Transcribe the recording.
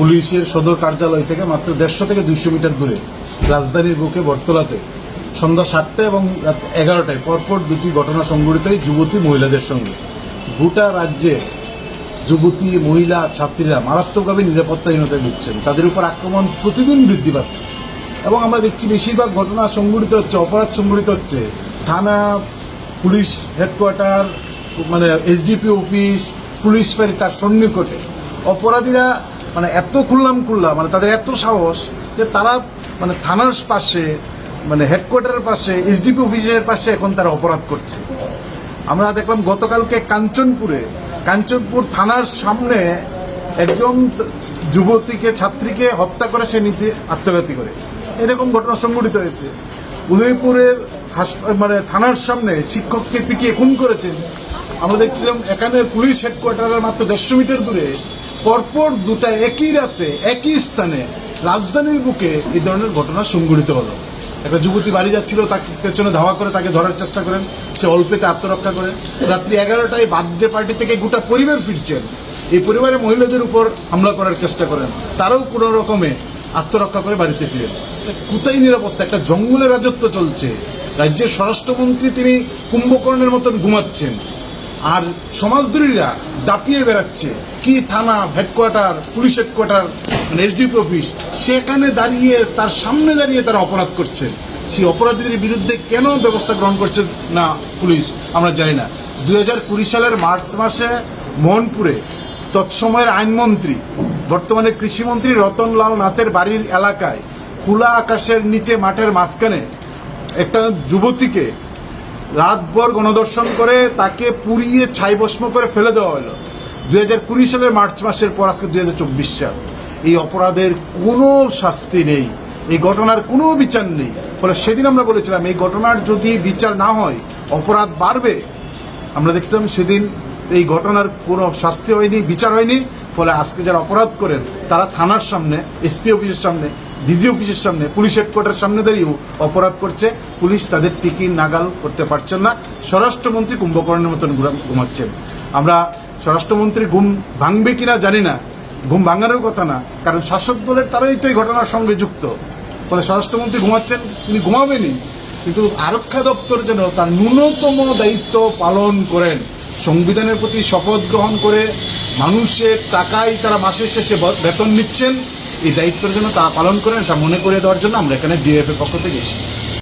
পুলিশের সদর কার্যালয় থেকে মাত্র দেড়শো থেকে দুইশো মিটার দূরে, রাজধানীর বুকে বটতলাতে। সন্ধ্যা সাতটা এবং রাত এগারোটায় পরপর দুটি ঘটনা সংঘটিত হয় যুবতী মহিলাদের সঙ্গে। গোটা রাজ্যে যুবতী মহিলা ছাত্রীরা মারাত্মকভাবে নিরাপত্তাহীনতায় ভুগছেন। তাদের উপর আক্রমণ প্রতিদিন বৃদ্ধি পাচ্ছে। এবং আমরা দেখছি বেশিরভাগ ঘটনা সংঘটিত হচ্ছে, অপরাধ সংঘটিত হচ্ছে। থানা, পুলিশ হেডকোয়ার্টার মানে এসডিপি অফিস, পুলিশ ফাঁড়ি তার সন্নিকটে। অপরাধীরা মানে এত খুললাম খুললাম মানে তাদের এত সাহস যে তারা মানে থানার পাশে মানে হেডকোয়ার্টারের পাশে এসডিপি অফিসের পাশে এখন তারা অপরাধ করছে। আমরা দেখলাম গতকালকে কাঞ্চনপুরে, কাঞ্চনপুর থানার সামনে একজন যুবতীকে, ছাত্রীকে হত্যা করে সে নীতি আত্মঘাতী করে। এরকম ঘটনা সংঘটিত হয়েছে। উদয়পুরের মানে থানার সামনে শিক্ষককে পিটিয়ে খুন করেছেন। আমরা দেখছিলাম এখানে পুলিশ হেডকোয়ার্টারের মাত্র দেড়শো মিটার দূরে পরপর দুটা একই রাতে, একই স্থানে রাজধানীর বুকে এই ধরনের ঘটনা সংঘটিত হলো। একটা যুবতী বাড়ি যাচ্ছিল, তাকে পেছনে ধাওয়া করে, তাকে ধরার চেষ্টা করেন। সে অল্পেতে আত্মরক্ষা করেন রাত্রি এগারোটায় বার্থডে পার্টি থেকে গোটা পরিবার ফিরছেন। এই পরিবারের মহিলাদের উপর হামলা করার চেষ্টা করেন। তারাও কোনো রকমে আত্মরক্ষা করে বাড়িতে ফিরেন। কোথায় নিরাপত্তা? একটা জঙ্গলে রাজত্ব চলছে। রাজ্যের স্বরাষ্ট্রমন্ত্রী তিনি কুম্ভকর্ণের মতন ঘুমাচ্ছেন। আর সমাজদ্রোহীরা দাপিয়ে বেড়াচ্ছে। কি থানা হেডকোয়ার্টার পুলিশ হেডকোয়ার্টার মানে এসডিপি অফিস সেখানে দাঁড়িয়ে তার সামনে দাঁড়িয়ে তারা অপরাধ করছে। সেই অপরাধীদের বিরুদ্ধে কেন ব্যবস্থা গ্রহণ করছে না পুলিশ, আমরা জানি না। দুই হাজার কুড়ি সালের মার্চ মাসে মোহনপুরে তৎসময়ের আইনমন্ত্রী, বর্তমানে কৃষিমন্ত্রী রতনলাল নাথের বাড়ির এলাকায় খোলা আকাশের নিচে মাঠের মাঝখানে একটা যুবতীকে রাতভর গণদর্শন করে তাকে পুড়িয়ে ছাই ভস্ম করে ফেলে দেওয়া হলো। দুই হাজার কুড়ি সালের মার্চ মাসের পর, আজকে দুই হাজার চব্বিশ সাল। এই অপরাধের কোনো শাস্তি নেই। এই ঘটনার কোনো বিচার নেই। ফলে সেদিন আমরা বলেছিলাম, এই ঘটনার যদি বিচার না হয়, অপরাধ বাড়বে। আমরা দেখছিলাম সেদিন এই ঘটনার কোনো শাস্তি হয়নি, বিচার হয়নি। ফলে আজকে যারা অপরাধ করেন, তারা থানার সামনে, এসপি অফিসের সামনে ডিজি অফিসের সামনে, পুলিশ হেডকোয়ার্টার সামনে দাঁড়িয়েও অপরাধ করছে। পুলিশ তাদের টিকি নাগাল করতে পারছেন না। স্বরাষ্ট্রমন্ত্রী কুম্ভকর্ণের মতন ঘুমাচ্ছেন। আমরা স্বরাষ্ট্রমন্ত্রী ঘুম ভাঙবে কিনা জানি না। ঘুম ভাঙারও কথা না, কারণ শাসক দলের তারাই তো এই ঘটনার সঙ্গে যুক্ত। ফলে স্বরাষ্ট্রমন্ত্রী ঘুমাচ্ছেন তিনি ঘুমাবেনই। কিন্তু আরক্ষা দপ্তর যেন তার ন্যূনতম দায়িত্ব পালন করেন। সংবিধানের প্রতি শপথ গ্রহণ করে মানুষের টাকায় তারা মাসের শেষে বেতন নিচ্ছেন। এই দায়িত্বের জন্য তা পালন করেন এটা মনে করে দেওয়ার জন্য আমরা এখানে ডিএফ পক্ষ থেকে এসেছি।